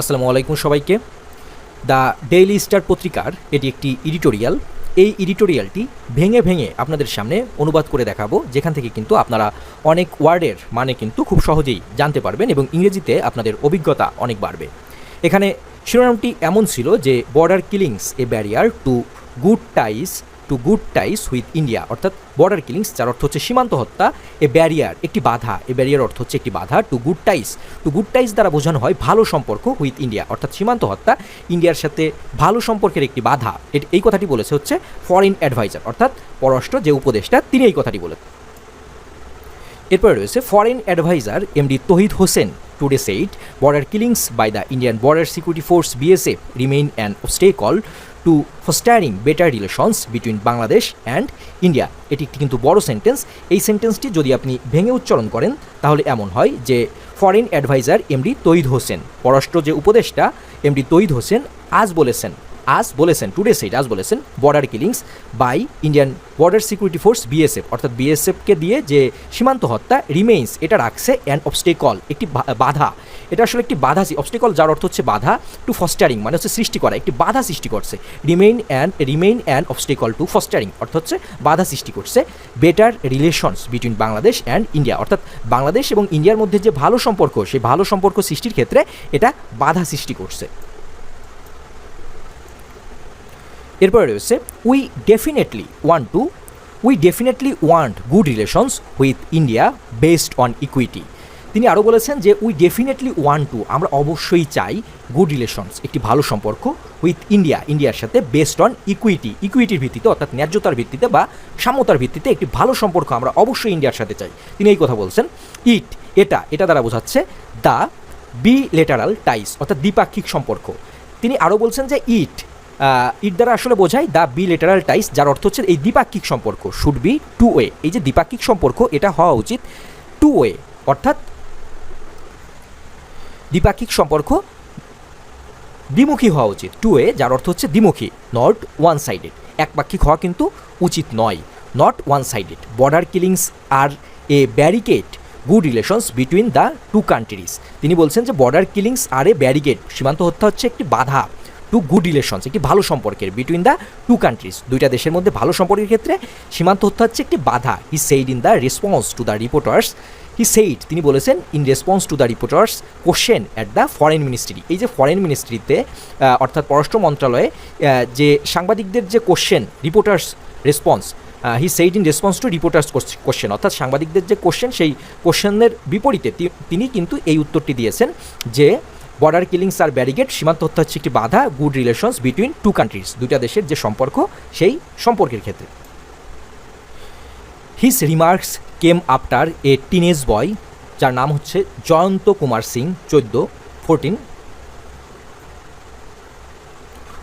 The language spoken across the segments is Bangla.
আসসালামু আলাইকুম সবাইকে। দ্য ডেইলি স্টার পত্রিকার এটি একটি এডিটোরিয়াল। এই এডিটোরিয়ালটি ভেঙে ভেঙে আপনাদের সামনে অনুবাদ করে দেখাবো, যেখান থেকে কিন্তু আপনারা অনেক ওয়ার্ডের মানে কিন্তু খুব সহজেই জানতে পারবেন এবং ইংরেজিতে আপনাদের অভিজ্ঞতা অনেক বাড়বে। এখানে শিরোনামটি এমন ছিল যে border killings a barrier to good ties to good ties with India অর্থাৎ বর্ডার কিলিংস যার অর্থ হচ্ছে সীমান্ত হত্যা, এ ব্যারিয়ার একটি বাধা। এ ব্যারিয়ার অর্থ হচ্ছে একটি বাধা to good ties to good ties দ্বারা বোঝানো হয় ভালো সম্পর্ক উইথ ইন্ডিয়া অর্থাৎ সীমান্ত হত্যা, ইন্ডিয়ার সাথে ভালো সম্পর্কের একটি বাধা। এই কথাটি বলেছে হচ্ছে ফরেন অ্যাডভাইজার অর্থাৎ পররাষ্ট্র যে উপদেষ্টা, তিনি এই কথাটি বলে এরপরে রয়েছে foreign adviser MD Touhid Hossain today said border killings by the Indian border security force BSF remain an obstacle to fostering better relations between Bangladesh and India এটি একটি কিন্তু বড় সেন্টেন্স এই সেন্টেন্সটি যদি আপনি ভেঙে উচ্চারণ করেন, তাহলে এমন হয় যে foreign adviser MD Touhid Hossain পররাষ্ট্র যে উপদেষ্টা এমডি তৈদ হোসেন আজ বলেছেন আজ বলেছেন টুডে সেইট আজ বলেছেন border killings by Indian border security force BSF অর্থাৎ বিএসএফকে দিয়ে যে সীমান্ত হত্যা রিমেইন্স এটা রাখছে অ্যান অবস্টেকল একটি বাধা। এটা আসলে একটি বাধা অবস্টেকল যার অর্থ হচ্ছে বাধা টু ফস্টারিং মানে হচ্ছে সৃষ্টি করা, একটি বাধা সৃষ্টি করছে। Remain and remain and obstacle to fostering অর্থ হচ্ছে বাধা সৃষ্টি করছে। Better relations between Bangladesh and India অর্থাৎ বাংলাদেশ এবং ইন্ডিয়ার মধ্যে যে ভালো সম্পর্ক, সেই ভালো সম্পর্ক সৃষ্টির ক্ষেত্রে এটা বাধা সৃষ্টি করছে। এরপরে রয়েছে we definitely want to we definitely want good relations with India based on equity তিনি আরও বলেছেন যে উই ডেফিনেটলি ওয়ান টু আমরা অবশ্যই চাই গুড রিলেশনস একটি ভালো সম্পর্ক উইথ ইন্ডিয়া ইন্ডিয়ার সাথে বেসড অন ইকুইটি ইকুইটির ভিত্তিতে, অর্থাৎ ন্যায্যতার ভিত্তিতে বা সাম্যতার ভিত্তিতে একটি ভালো সম্পর্ক আমরা অবশ্যই ইন্ডিয়ার সাথে চাই। তিনি এই কথা বলছেন ইট এটা এটা দ্বারা বোঝাচ্ছে দ্য বি লেটারাল টাইস অর্থাৎ দ্বিপাক্ষিক সম্পর্ক। তিনি আরও বলছেন যে ইট ইট দ্বারা আসলে বোঝায় দ্য বি লেটারাল টাইস যার অর্থ হচ্ছে এই দ্বিপাক্ষিক সম্পর্ক শুড বি টু ওয়ে এই যে দ্বিপাক্ষিক সম্পর্ক, এটা হওয়া উচিত টু ওয়ে অর্থাৎ দ্বিপাক্ষিক সম্পর্ক দ্বিমুখী হওয়া উচিত। টু ওয়ে যার অর্থ হচ্ছে দ্বিমুখী নট ওয়ান সাইডেড একপাক্ষিক হওয়া কিন্তু উচিত নয় not one sided border killings are a barricade good relations between the two countries তিনি বলছেন যে border killings are a barricade সীমান্ত হত্যা হচ্ছে একটি বাধা টু গুড রিলেশনস একটি ভালো সম্পর্কের বিটুইন দ্য টু কান্ট্রিজ দুইটা দেশের মধ্যে ভালো সম্পর্কের ক্ষেত্রে সীমান্ত হত্যা হচ্ছে একটি বাধা। He said in the response to the reporters he said তিনি বলেছেন in response to the reporters question at the foreign ministry এই যে ফরেন মিনিস্ট্রিতে অর্থাৎ পররাষ্ট্র মন্ত্রণালয়ে যে সাংবাদিকদের যে question reporters response he said in response to reporters question অর্থাৎ সাংবাদিকদের যে কোশ্চেন সেই কোশ্চেনের বিপরীতে তিনি কিন্তু এই উত্তরটি দিয়েছেন যে বর্ডার কিলিংস আর ব্যারিগেড সীমান্ত হত্যা হচ্ছে একটি বাধা good relations between two countries দুইটা দেশের যে সম্পর্ক, সেই সম্পর্কের ক্ষেত্রে। His remarks came after a teenage boy যার নাম হচ্ছে জয়ন্ত কুমার সিং, চোদ্দ fourteen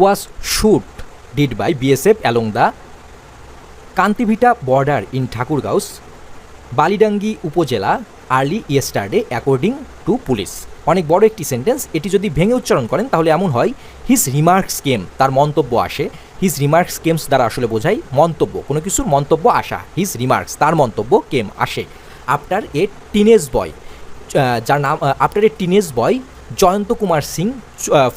was shot dead by BSF along the Kantivita border in Thakurgaon's Baliadangi upazila early yesterday according to police অনেক বড় একটি সেন্টেন্স এটি যদি ভেঙে উচ্চারণ করেন, তাহলে এমন হয় হিস রিমার্কস কেম তার মন্তব্য আসে হিস রিমার্কস কেমস দ্বারা আসলে বোঝায় মন্তব্য, কোনো কিছুর মন্তব্য আসা। হিজ রিমার্কস তার মন্তব্য কেম আসে। আফটার এ টিনেজ বয় যার নাম after a teenage boy Jayanta Kumar Singh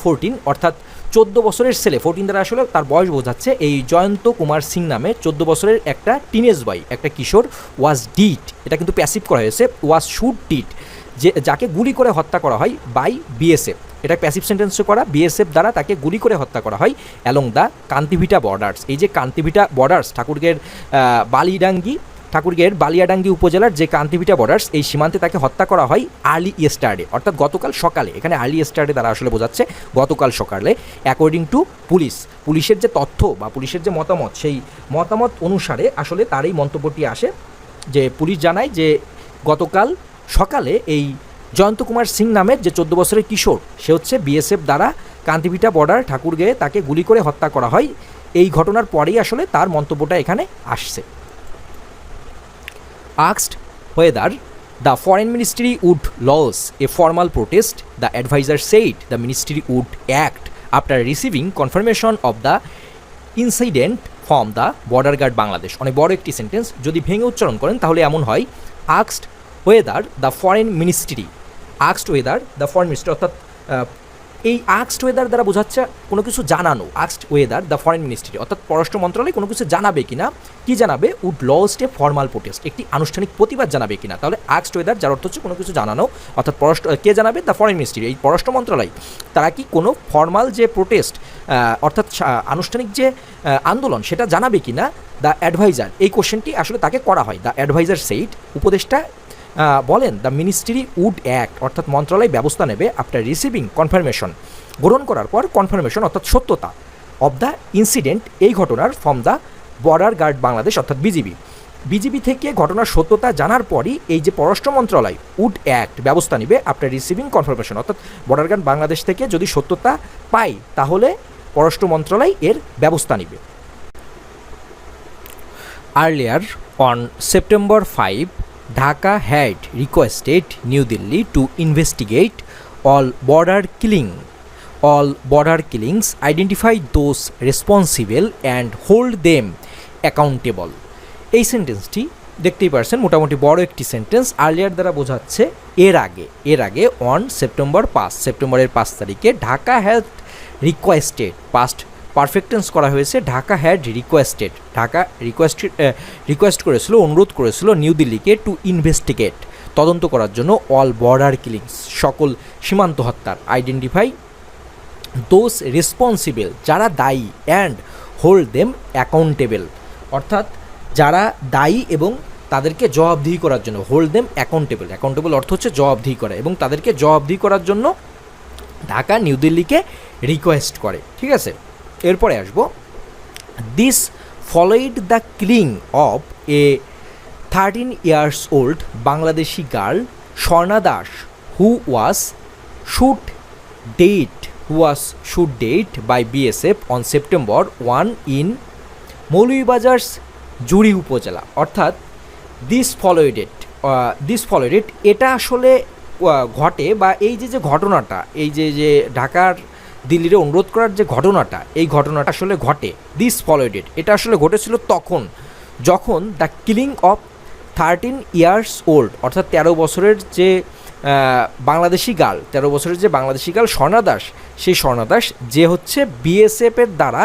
fourteen অর্থাৎ চোদ্দ বছরের ছেলে। ফোরটিন দ্বারা আসলে তার বয়স বোঝাচ্ছে, এই জয়ন্ত কুমার সিং নামে চোদ্দ বছরের একটা টিনেজ বয় একটা কিশোর ওয়াজ ডিট এটা কিন্তু প্যাসিভ করা হয়েছে ওয়াজ শুট ডিট যে, যাকে গুলি করে হত্যা করা হয় বাই বিএসএফ এটা প্যাসিভ সেন্টেন্সে করা বিএসএফ দ্বারা তাকে গুলি করে হত্যা করা হয় অ্যালং দ্য কান্তিভিটা বর্ডার্স এই যে কান্তিভিটা বর্ডার্স ঠাকুরগের বালিডাঙ্গি, ঠাকুরগের বালিয়াডাঙ্গি উপজেলার যে কান্তিভিটা বর্ডার্স এই সীমান্তে তাকে হত্যা করা হয় আর্লি ইয়েস্টারডে অর্থাৎ গতকাল সকালে। এখানে আর্লি ইয়েস্টারডে তারা আসলে বোঝাচ্ছে গতকাল সকালে। অ্যাকর্ডিং টু পুলিশ পুলিশের যে তথ্য বা পুলিশের যে মতামত, সেই মতামত অনুসারে আসলে তার এই মন্তব্যটি আসে যে পুলিশ জানায় যে গতকাল সকালে এই জয়ন্ত কুমার সিং নামের যে চোদ্দ বছরের কিশোর, সে হচ্ছে বিএসএফ দ্বারা কান্তিভিটা বর্ডার ঠাকুরগেয়ে তাকে গুলি করে হত্যা করা হয়। এই ঘটনার পরেই আসলে তার মন্তব্যটা এখানে আসছে। আক্সড whether the foreign ministry would lodge a formal protest the adviser said the ministry would act after receiving confirmation of the incident from the border guard Bangladesh অনেক বড় একটি সেন্টেন্স যদি ভেঙে উচ্চারণ করেন তাহলে এমন হয়। আক্সড whether the foreign ministry আক্সড whether the foreign ministry অর্থাৎ এই আক্সড ওয়েদার দ্বারা বোঝাচ্ছে কোনো কিছু জানানো আক্সড ওয়েদার দ্য ফরেন মিনিস্ট্রি অর্থাৎ পররাষ্ট্র মন্ত্রণালয় কোনো কিছু জানাবে কিনা, কি জানাবে উড লস্ট এ ফর্মাল প্রোটেস্ট একটি আনুষ্ঠানিক প্রতিবাদ জানাবে কিনা, তাহলে আক্সড ওয়েদার যার অর্থ হচ্ছে কোনো কিছু জানানো, অর্থাৎ পররাষ্ট্র, কে জানাবে দ্য ফরেন মিনিস্ট্রি এই পররাষ্ট্র মন্ত্রণালয়, তারা কি কোনো ফর্মাল যে প্রোটেস্ট অর্থাৎ আনুষ্ঠানিক যে আন্দোলন, সেটা জানাবে কিনা দ্য অ্যাডভাইজার এই কোশ্চেনটি আসলে তাকে করা হয় দ্য অ্যাডভাইজার সেইট উপদেষ্টা বলেন দ্য মিনিস্ট্রি উড অ্যাক্ট অর্থাৎ মন্ত্রণালয় ব্যবস্থা নেবে আফটার রিসিভিং কনফার্মেশন। গ্রহণ করার পর কনফার্মেশন অর্থাৎ সত্যতা অব দ্য ইনসিডেন্ট এই ঘটনার from the border guard Bangladesh অর্থাৎ বিজিবি। বিজিবি থেকে ঘটনার সত্যতা জানার পরই এই যে পররাষ্ট্র মন্ত্রণালয় উড অ্যাক্ট ব্যবস্থা নেবে আফটার রিসিভিং কনফার্মেশন অর্থাৎ বর্ডার গার্ড বাংলাদেশ থেকে যদি সত্যতা পাই তাহলে পররাষ্ট্র মন্ত্রণালয় এর ব্যবস্থা নেবে। Earlier on September 5, Dhaka had requested New Delhi to investigate all border killing, all border killings, identify those responsible and hold them accountable. এই সেন্টেন্সটি দেখতেই পারছেন মোটামুটি বড় একটি সেন্টেন্স আর্লিয়ার দ্বারা বোঝাচ্ছে এর আগে এর আগে অন সেপ্টেম্বর পাঁচ সেপ্টেম্বরের পাঁচ তারিখে Dhaka has requested past perfect tense করা হয়েছে, Dhaka had requested Dhaka requested request করেছিল, অনুরোধ করেছিল নিউ দিল্লিকে টু ইনভেস্টিগেট তদন্ত করার জন্য অল বর্ডার কিলিংস সকল সীমান্ত হত্যার আইডেন্টিফাই দোজ রেসপন্সিবল যারা দায়ী অ্যান্ড হোল্ড দেম অ্যাকাউন্টেবল অর্থাৎ যারা দায়ী এবং তাদেরকে জবাবদিহি করার জন্য হোল্ড দেম অ্যাকাউন্টেবল অ্যাকাউন্টেবল অর্থ হচ্ছে জবাবদিহি করা এবং তাদেরকে জবাবদিহি করার জন্য ঢাকা নিউ দিল্লিকে রিকোয়েস্ট করে, ঠিক আছে? এরপরে আসব। This followed the killing of a thirteen years old Bangladeshi girl Swarna Das who was shot dead who was shot dead by BSF on September one in Moulvibazar's Juri upazila. অর্থাৎ দিস ফলোইডেড দিস ফলোইডেড এটা আসলে ঘটে বা এই যে যে ঘটনাটা, এই যে যে ঢাকার দিল্লির অনুরোধ করার যে ঘটনাটা, এই ঘটনাটা আসলে ঘটে দিস ফলোয়েডেড এটা আসলে ঘটেছিল তখন, যখন the killing of thirteen years old অর্থাৎ তেরো বছরের যে বাংলাদেশি গাল, তেরো বছরের যে বাংলাদেশি গাল স্বর্ণা দাস সেই স্বর্ণা দাস যে হচ্ছে বিএসএফের দ্বারা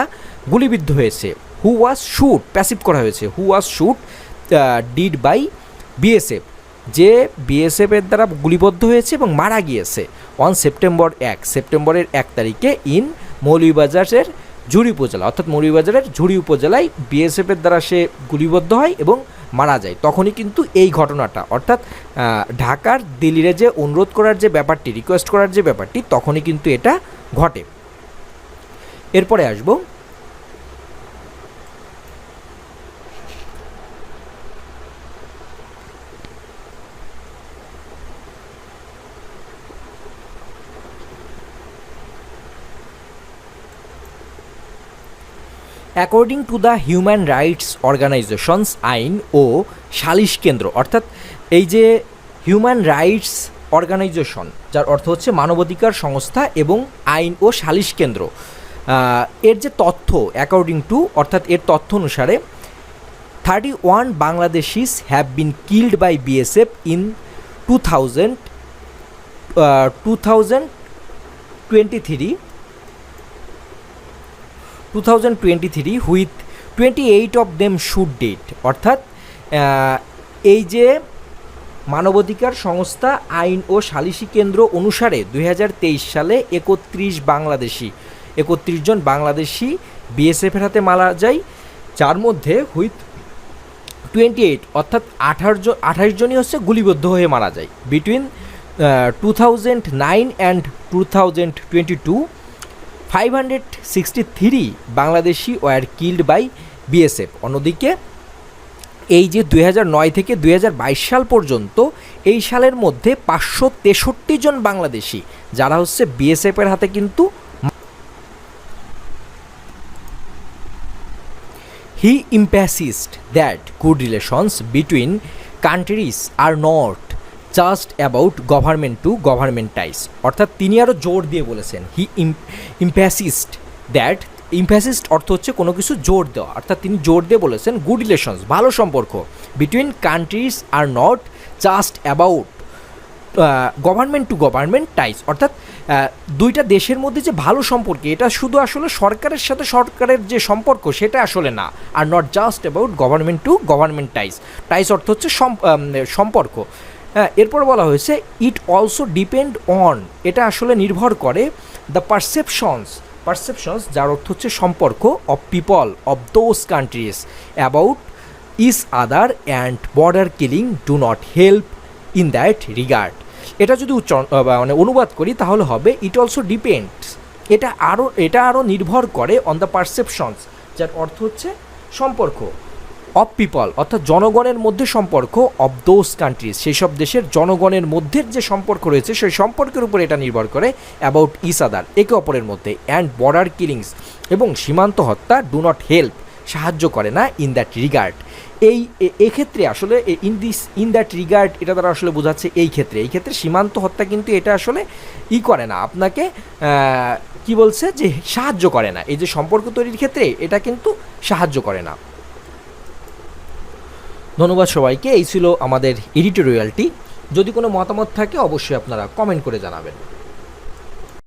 গুলিবিদ্ধ হয়েছে। হু ওয়াজ শ্যুট প্যাসিভ করা হয়েছে। Who was shot dead by BSF যে বিএসএফের দ্বারা গুলিবদ্ধ হয়েছে এবং মারা গিয়েছে অন সেপ্টেম্বর এক। সেপ্টেম্বরের এক তারিখে ইন মৌলভীবাজারের ঝুড়ি উপজেলা, অর্থাৎ মৌলভীবাজারের ঝুড়ি উপজেলায় বিএসএফের দ্বারা সে গুলিবদ্ধ হয় এবং মারা যায়। তখনই কিন্তু এই ঘটনাটা, অর্থাৎ ঢাকার দিল্লিরে যে অনুরোধ করার যে ব্যাপারটি রিকোয়েস্ট করার যে ব্যাপারটি, তখনই কিন্তু এটা ঘটে। এরপরে আসব according to the human rights organisations Ain o Salish কেন্দ্র, অর্থাৎ এই যে হিউম্যান রাইটস অর্গানাইজেশন যার অর্থ হচ্ছে মানবাধিকার সংস্থা এবং আইন ও সালিশ কেন্দ্র এর যে তথ্য অ্যাকর্ডিং টু অর্থাৎ এর তথ্য অনুসারে thirty one Bangladeshis have been killed by BSF in two thousand two thousand twenty three two thousand twenty three with twenty eight of them shot dead অর্থাৎ এই যে মানবাধিকার সংস্থা, আইন ও সালিসি কেন্দ্র অনুসারে দু হাজার তেইশ সালে একত্রিশ বাংলাদেশি, একত্রিশ জন বাংলাদেশি বিএসএফের হাতে মারা যায়। যার মধ্যে হুইথ টোয়েন্টি এইট অর্থাৎ আঠাশ জন আঠাশ জনই হচ্ছে গুলিবদ্ধ হয়ে মারা যায়। Between two thousand nine and two thousand twenty two five hundred sixty three Bangladeshi were killed by BSF অন্যদিকে এই যে দুই নয় থেকে দু হাজার বাইশ সাল পর্যন্ত এই সালের মধ্যে পাঁচশো তেষট্টি জন বাংলাদেশি যারা হচ্ছে বিএসএফের হাতে কিন্তু he emphasized that good relations between countries are not just about government to government ties অর্থাৎ তিনি আরও জোর দিয়ে বলেছেন হি ইম্প্যাসিস্ট দ্যাট ইম্প্যাসিস্ট অর্থ হচ্ছে কোনো কিছু জোর দেওয়া। অর্থাৎ তিনি জোর দিয়ে বলেছেন গুড রিলেশনস ভালো সম্পর্ক between countries are not just about government to government ties অর্থাৎ দুইটা দেশের মধ্যে যে ভালো সম্পর্ক, এটা শুধু আসলে সরকারের সাথে সরকারের যে সম্পর্ক, সেটা আসলে না। Are not just about government to government ties ties অর্থ হচ্ছে সম্পর্ক। হ্যাঁ এরপর বলা হয়েছে ইট অলসো ডিপেন্ড অন এটা আসলে নির্ভর করে দ্য পারসেপশনস পারসেপশনস যার অর্থ হচ্ছে সম্পর্ক of people of those countries about each other and border killing do not help in that regard এটা যদি উচ্চারণ মানে অনুবাদ করি, তাহলে হবে ইট অলসো ডিপেন্ড এটা আরও এটা আরও নির্ভর করে অন দ্য পারসেপশনস যার অর্থ হচ্ছে সম্পর্ক। অফ পিপল অর্থাৎ জনগণের মধ্যে সম্পর্ক অফ দোজ কান্ট্রিজ সেই সব দেশের জনগণের মধ্যে যে সম্পর্ক রয়েছে, সেই সম্পর্কের উপর এটা নির্ভর করে অ্যাবাউট ইস আদার একে অপরের মধ্যে অ্যান্ড বর্ডার কিলিংস এবং সীমান্ত হত্যা ডু নট হেল্প সাহায্য করে না ইন দ্যাট রিগার্ড এই এক্ষেত্রে আসলে in this in that regard এটা দ্বারা আসলে বোঝাচ্ছে এই ক্ষেত্রে। এই ক্ষেত্রে সীমান্ত হত্যা কিন্তু এটা আসলে ই করে না। আপনাকে কি বলছে? যে সাহায্য করে না। এই যে সম্পর্ক তৈরির ক্ষেত্রে এটা কিন্তু সাহায্য করে না। ধন্যবাদ সবাইকে। এই ছিল আমাদের এডিটোরিয়ালটি। যদি কোনো মতামত থাকে, অবশ্যই আপনারা কমেন্ট করে জানাবেন।